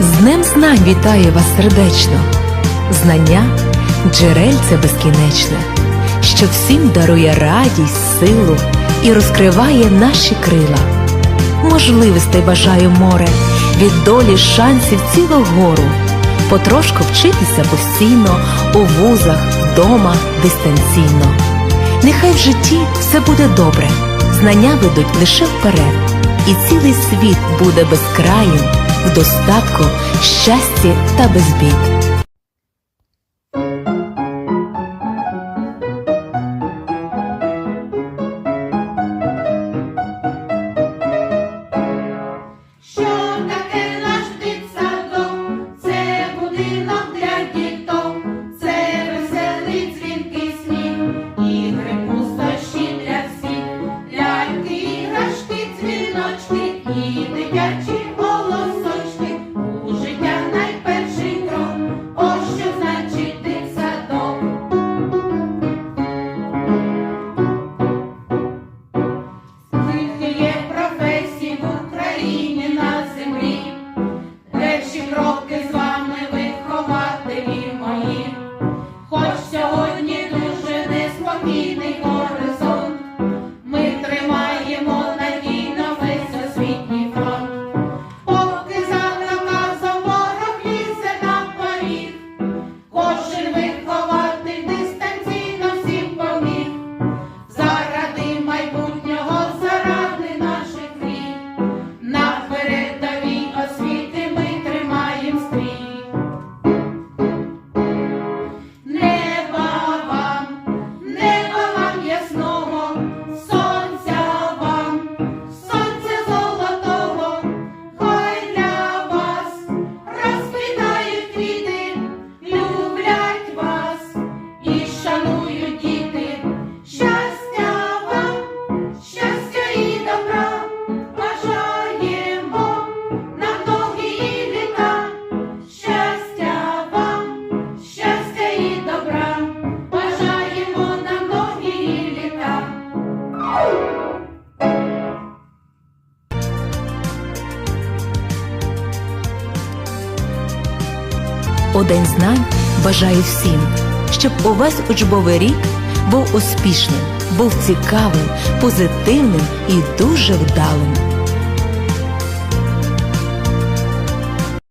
Днем знань вітаю вас сердечно. Знання джерельце безкінечне, що всім дарує радість, силу і розкриває наші крила. Можливостей бажаю море, від долі шансів цілу гору. Потрошку вчитися постійно, у вузах, вдома, дистанційно. Нехай в житті все буде добре, знання ведуть лише вперед, і цілий світ буде безкраїм, в достатку, щасті та без бід. Що У День знань бажаю всім, щоб увесь учбовий рік був успішним, був цікавим, позитивним і дуже вдалим.